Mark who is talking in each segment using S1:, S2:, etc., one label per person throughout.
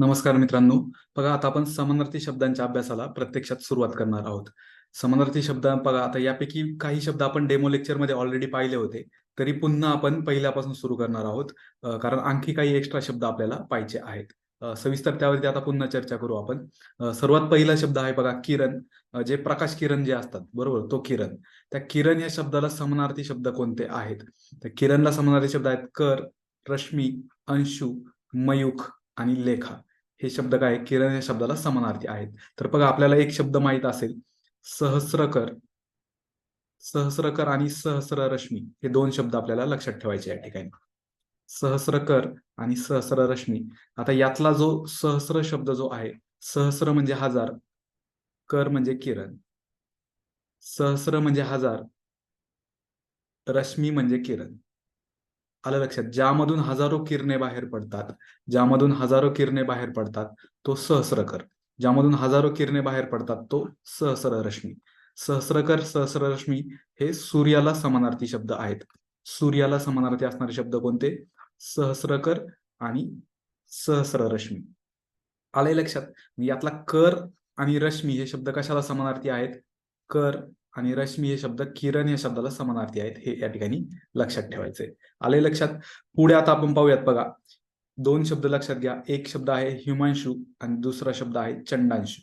S1: नमस्कार मित्रांनो. बघा आता आपण समानार्थी शब्दांच्या अभ्यासाला प्रत्यक्षात सुरुवात करणार आहोत. समानार्थी शब्द बघा आता यापैकी काही शब्द आपण डेमो लेक्चरमध्ये ऑलरेडी पाहिले होते. तरी पुन्हा आपण पहिल्यापासून सुरू करणार आहोत. कारण आणखी काही एक्स्ट्रा शब्द आपल्याला पाहिजे आहेत. सविस्तर त्यावरती आता पुन्हा चर्चा करू आपण. सर्वात पहिला शब्द आहे बघा किरण. जे प्रकाश किरण जे असतात बरोबर? तो किरण. त्या किरण या शब्दाला समानार्थी शब्द कोणते आहेत? त्या किरणला समानार्थी शब्द आहेत कर रश्मी अंशु मयूख आणि लेखा. हे शब्द काय? किरण या शब्दाला समानार्थी आहेत. तर बघा आपल्याला एक शब्द माहीत असेल. सहस्रकर. सहस्रकर आणि सहस्र रश्मी हे दोन शब्द आपल्याला लक्षात ठेवायचे या ठिकाणी. सहस्रकर आणि सहस्र रश्मी आता यातला जो सहस्र शब्द जो आहे सहस्र म्हणजे हजार कर म्हणजे किरण. सहस्र म्हणजे हजार रश्मी म्हणजे किरण. आलं लक्षात. ज्यामधून हजारो किरणे बाहेर पडतात ज्यामधून हजारो किरणे बाहेर पडतात तो सहस्रकर. ज्यामधून हजारो किरणे बाहेर पडतात तो सहस्र रश्मी सहस्रकर सहस्र रश्मी हे सूर्याला समानार्थी शब्द आहेत. सूर्याला समानार्थी असणारे शब्द कोणते? सहस्रकर आणि सहस्र रश्मी आलंय लक्षात. यातला कर आणि रश्मी हे शब्द कशाला समानार्थी आहेत? कर आणि रश्मी हे शब्द किरण या शब्दाला समानार्थी आहेत हे या ठिकाणी लक्षात ठेवायचे आले लक्षात? पुढे आता आपण पाहूयात बघा. दोन शब्द लक्षात घ्या. एक शब्द आहे हिमांशू आणि दुसरा शब्द आहे चंडांशू.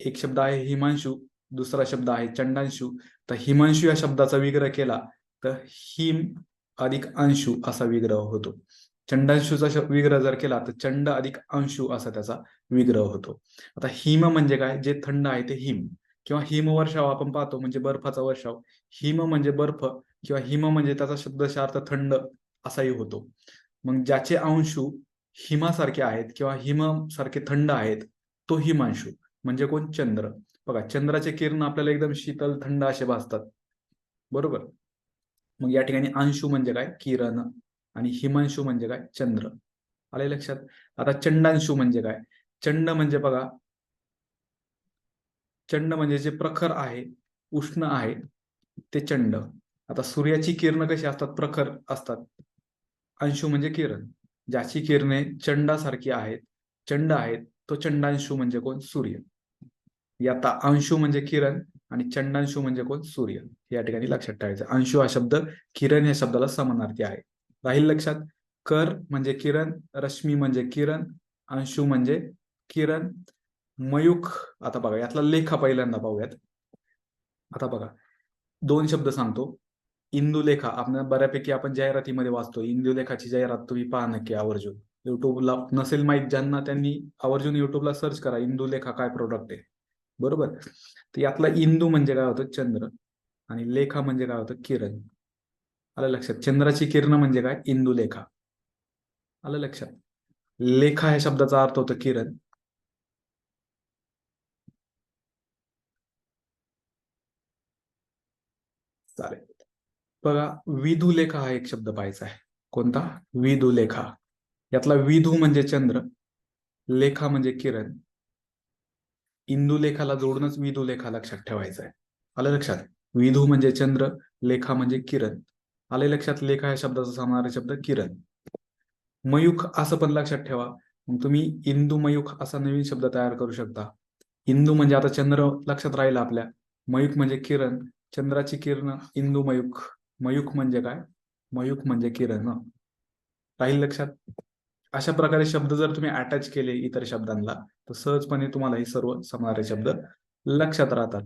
S1: एक शब्द आहे हिमांशू दुसरा शब्द आहे चंडांशू. तर हिमांशू या शब्दाचा विग्रह केला तर हिम अधिक अंशू असा विग्रह होतो. चंडांशूचा विग्रह जर केला तर चंड अधिक अंशू असा त्याचा विग्रह होतो. आता हिम म्हणजे काय? जे थंड आहे ते हिम. किंवा हिमवर्षाव आपण पाहतो म्हणजे बर्फाचा वर्षाव. हिम म्हणजे बर्फ किंवा हिम म्हणजे त्याचा शब्दशा अर्थ थंड असाही होतो. मग ज्याचे अंशू हिमासारखे आहेत किंवा हिम सारखे थंड आहेत तो हिमांशू म्हणजे कोण? चंद्र. बघा चंद्राचे किरण आपल्याला एकदम शीतल थंड असे भासतात. बरोबर? मग या ठिकाणी अंशू म्हणजे काय? किरण आणि हिमांशू म्हणजे काय? चंद्र. आले लक्षात? आता चंडांशू म्हणजे काय? चंड म्हणजे बघा चंड म्हणजे जे प्रखर आहे उष्ण आहे ते चंड. आता सूर्याची किरण कशी असतात? प्रखर असतात. अंशू म्हणजे किरण. ज्याची किरणे चंडासारखी आहेत चंड आहेत तो चंडांशू म्हणजे कोण? सूर्य. याता अंशू म्हणजे किरण आणि चंडांशू म्हणजे कोण? सूर्य. या ठिकाणी लक्षात ठेवायचं. अंशू हा शब्द किरण या शब्दाला समानार्थी आहे. राहील लक्षात. कर म्हणजे किरण रश्मी म्हणजे किरण अंशू म्हणजे किरण. मयूख आता बघा यातला लेखा पहिल्यांदा पाहूयात. आता बघा दोन शब्द सांगतो. इंदुलेखा आपण बऱ्यापैकी आपण जाहिरातीमध्ये वाचतो. इंदुलेखाची जाहिरात तुम्ही पहा नक्की आवर्जून. युट्यूबला नसेल माहीत ज्यांना त्यांनी आवर्जून युट्यूबला सर्च करा इंदुलेखा काय प्रोडक्ट आहे. बरोबर? तर यातला इंदू म्हणजे काय होतं? चंद्र. आणि लेखा म्हणजे काय होतं? किरण. आलं लक्षात? चंद्राची किरण म्हणजे काय? इंदुलेखा आलं लक्षात? लेखा ह्या शब्दाचा अर्थ होतो किरण. चालेल. बघा विदुलेखा हा एक शब्द पाहायचा आहे. कोणता? विदुलेखा. यातला विधू म्हणजे चंद्र लेखा म्हणजे किरण. इंदुलेखाला जोडूनच विदुलेखा लक्षात ठेवायचा आहे. आलं लक्षात? विधू म्हणजे चंद्र लेखा म्हणजे किरण. आले लक्षात? लेखा या शब्दाचा सामानारी शब्द किरण. मयूख असं पण लक्षात ठेवा. मग तुम्ही इंदू मयूख असा नवीन शब्द तयार करू शकता. इंदू म्हणजे आता चंद्र लक्षात राहील आपल्या. मयूख म्हणजे किरण. चंद्राची किरण इंदू मयूख. मयूख म्हणजे काय? मयूख म्हणजे किरण. राहील लक्षात? अशा प्रकारे शब्द जर तुम्ही अटॅच केले इतर शब्दांना तर सहजपणे तुम्हाला हे सर्व समानारे शब्द लक्षात राहतात.